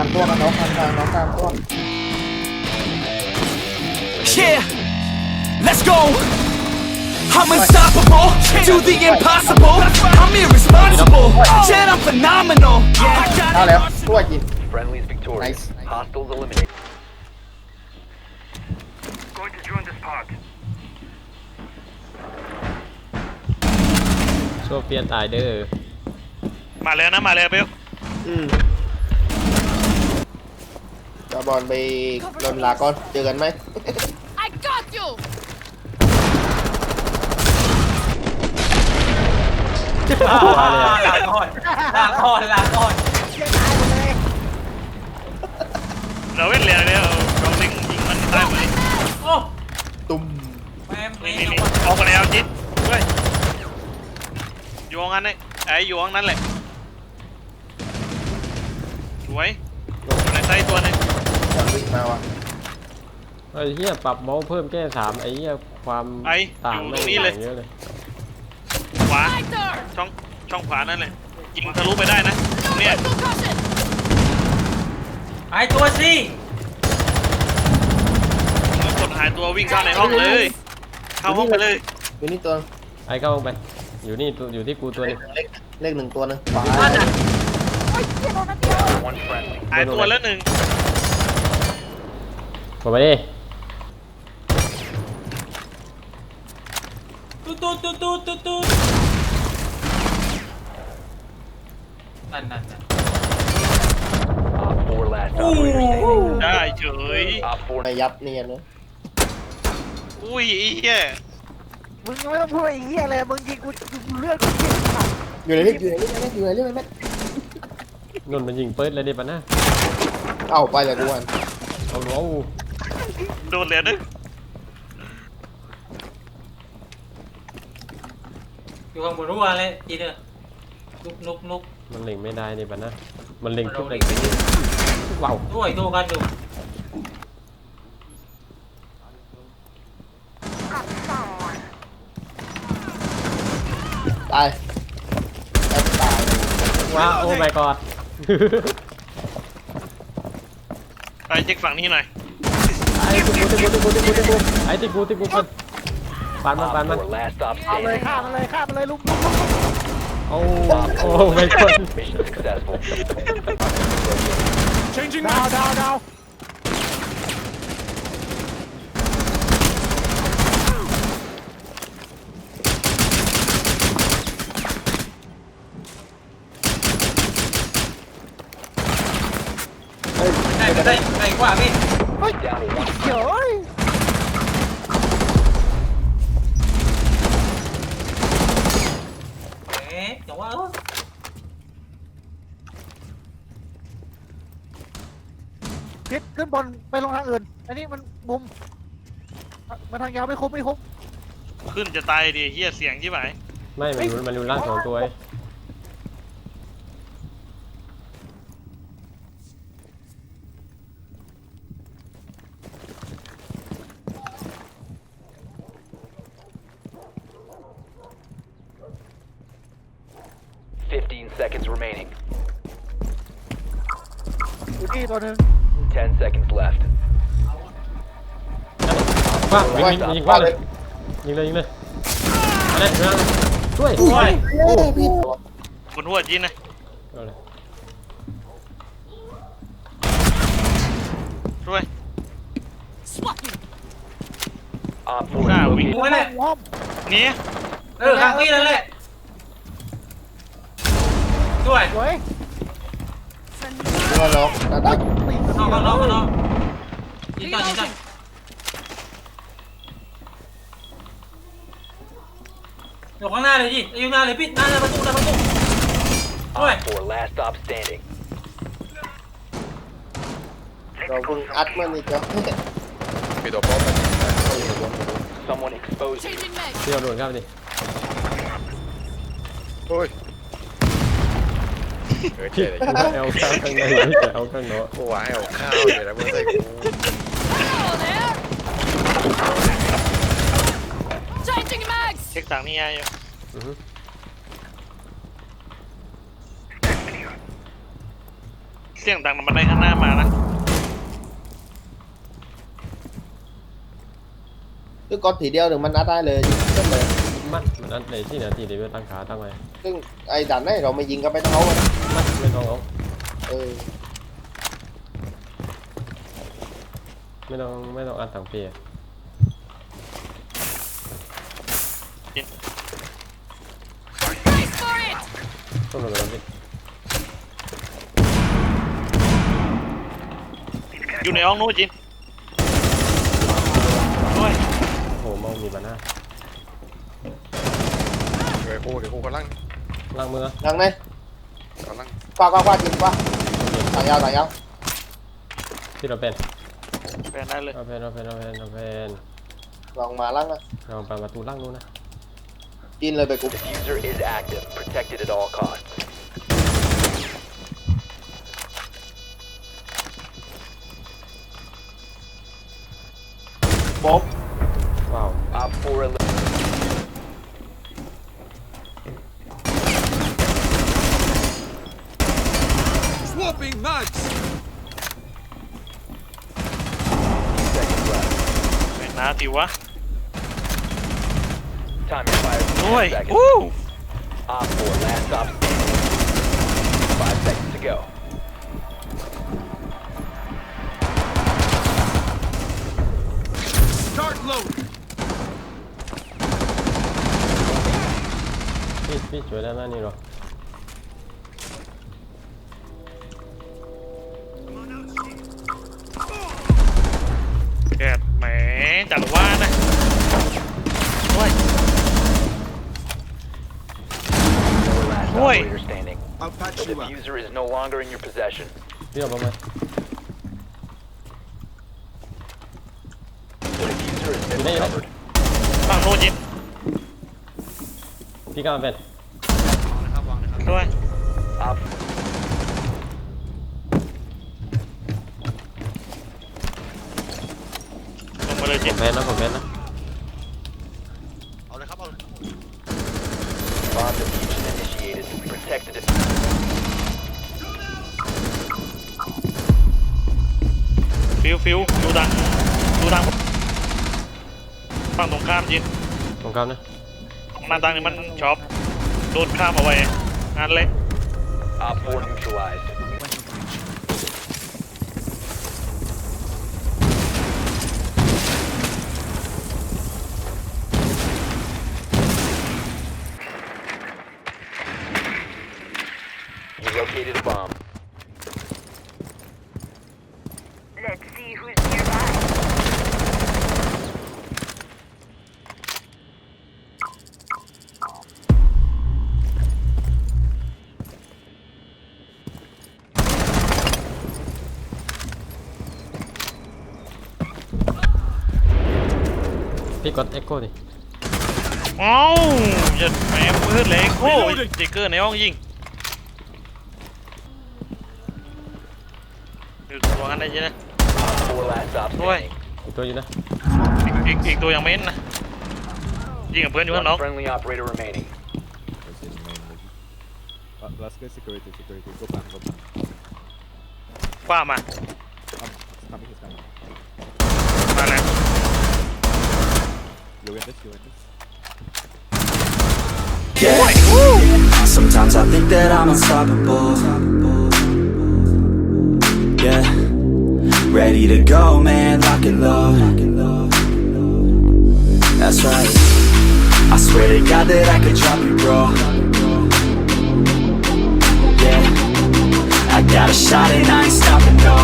ามตัวกันน้องกลางกลางน้องกลางตัว Yeah, let's go. I'm unstoppable, do the impossible. I'm irresponsible, yet I'm phenomenal. I เอา got แล้ว it. ตัวจริง Friendlies victorious. Nice. Hostiles eliminated. Going to join this pod. โซเฟียนตายเด้อ มาแล้วนะมาแล้วเบล อืมจะ บอลไปลนลาก่อนเจอกันไหม I got you! ตายเลยอะลาก่อนลาก่อนลาก่อนเราเว้นเหลือเนี่ยเราเล็งยิงมันตายหมดเลยโอ้ตุ้มแม่งนี่ไม่นี่รู้นี่ออกมาแล้วจิ๊ดเว้ยอยู่ห้องนั้นเลยไอ้อยู่ห้องนั้นแหละสวยอยู่ในไซต์ตัวหนึงบอลวิ่ง มาว่ะไอ้เหี้ยปรับเมาส์เพิ่มแก้สามไอ้เหี้ยความไอ้ต่างอยู่ตรงนี้เลยเยอะเลย ขวา Fighter! ช่องช่องขวานั่นแหละยิงทะลุไปได้นะตรงเนี้ย Concussion! ไอตัวสิแล้วกดหายตัววิ่งเข้าในห้องเลย เข้าห้องไปเลยอยู่นี่ตัวไอ้เข้าลงไป อยู่นี่ตัวอยู่ที่กูตัวเลนึขงเลขเลขหนึ่งตัวหนึงขวานั่นน่ะ One friendly. หายตัวแล้วหนึ่ง กดไปดิตุ๊ดตุ๊ดตุ๊ดตุ๊ดตุ๊ดตุ๊ดนั่นนั่นนั่น Op 4 last operator standing. ได้เฉย Op 4ไม่ยับเนียนนะอุ้ยไอ้เหี้ยมึงไม่ต้องพูดไอ้เหี้ยเลยมึงยิงกูกูเลือดกูเจ็บขาดอยู่ในนี้อยู่ในนี้อยู่ในนี้อยู่ในนี้ไหมนุ่นมันยิงเปิดเลยดิปะนะเอ้าไปเลยกูวันเอาเอา โดนเหลือนึงอยู่ข้างบนรั้วเลยจีเนอร์นุกนุกนุกมันเล็งไม่ได้ดิปะนะ มันเล็งทุกมันเล็เอางเล็งไปว้าวด้วยตัวกันดูตายแอปตายว้าวโอ้ my god ไปเช็คฝั่งนี้หน่อย ไอ้ติกูติกูติกูติกูไอ้ติกูติกูมันปันมันปัน Op มัน4 last stop เอาเลย standing. ฆ่ามันเลยฆ่ามันเลยลุกลุมลุมลุมโอ้โอ้ my god Mission successful. ดาวดาวดาว ได้ไม่ได้ได้กว่าพี่ Down to one. เฮ้ย เอ๊ะแต่ว่าเออ พิษขึ้นบนไปลงทางอื่น อันนี้มันมุม มาทางยาวไม่คุ้มไม่คุ้มขึ้นจะตายดิเฮียเสียงใช่ไหมไม่มันอยู่มันอยู่ล่างสองตัวไอ้15 seconds remaining. อยู่นี่ตัวหนึ่ง10 seconds left. ว้าวยิงยิงยิงว่าเลยยยิงเลยยิงเลยอะไรเรื่องช่วยด้วยเอ้ยพี่บนหัวจีนนะเอาเลยช่วย Swatting! Op หน้า4วิ่ง located. หัวเนี่ยว้อมหนี่เออข้างนี้นั่นแหละด้วยสวยตัวล็อกตาตาตีน้องน้องน้องน้องยิงก่อนยิงก่อน อยู่ข้างหน้าเลยดิอยู่หน้าเลยพี่หน้าเลยประตูหน้าประตูด้วย Op 4 last stop standing. เราเพิ่งอัดมันอีกแล้ว Someone exposed you. Changing mag! เที่ยวโดนเข้าไปดิโอ้ยเออเจ๊เลยเอาข้างข้างในไม่แต่เอาข้างนอกกูว่าให้เอาข้าวเลยนะเพื่อนใส่กู เช็คทางนี้ไงอยู่อือฮึเสียงดังมันได้ข้างหน้ามานะคือกดทีเดียวหนึ่งมันนัดได้เลยยิงขึ้นเลย มันมันนั่นในที่ไหนที่เดี๋ยวตั้งขาตั้งไว้ซึ่งไอ้ดันให้เราไม่ยิงก็ไม่ต้องเอาอะนะมันไม่ต้องเอาเออไม่ต้องไม่ต้องอันต่างเปีย ต้องลงไปพี่อยู่ในห้องนู้นจินโอ้ยโอ้โหมองมีบันหน้าเดี๋ยวกูเดี๋ยวกูกำลังล่างมือหลังไหนกำลังกว้ากว้ากว้ายิงกว้าต่างยาวต่างยาวที่เราเป็นแปลได้เลย เราเป็นเราเป็นเราเป็นเราเป็นลองมาล่างนะเราไปประตูล่างนู้นนะ กินเลยไปกู Diffuser is active. Protected at all costs. บ๊อบว้าว Op 4 eliminated. Seconds left. เป็นนาทีวะ Time expires in โอ้ย10 seconds. อู้ Op 4, last stop standing. Five seconds to go. พี่พี่ช่วยได้ไห Four last Oi. operator standing. The diffuser is no longer in your possession. พี่เอาไปไหม The diffuser has been อยู่ได้อยู่ได้ recovered. ฝั่งนู้นจินพี่ก้าวมาเป็นด้วย Op ลงมาเลยผจินมเป็นนะผมเป็นนะเอาเฟิวฟิวดูดังดูดังฝั่งตรงข้ามจินตรงกลางนะหน้าต่างนี่มันชอบโดนข้ามเอาไว้งานเล็ก Op 4 neutralized. พี่กดเอ็กโก้ดิเอ้าอย่าแหมมืดเลยโอ้ยสติ๊กเกอร์ในห้องยิงอยู่ตัวกันได้ยินนะ Op 4 last stop Oi. standing. อีกตัวอยู่นะอีกอีกอีกตัวยังไม่เห็นนะยิงกับเพื่อนอยู่ข้างนอก One friendly operator remaining. Last guy security, security. Go back, go back. คว้ามา Um, he's coming, he's coming. This, this. Yeah. Sometimes I think that I'm unstoppable. Yeah. Ready to go, man, lock and load. That's right. I swear to God that I could drop you, bro. Yeah. I got a shot and I ain't stopping, no.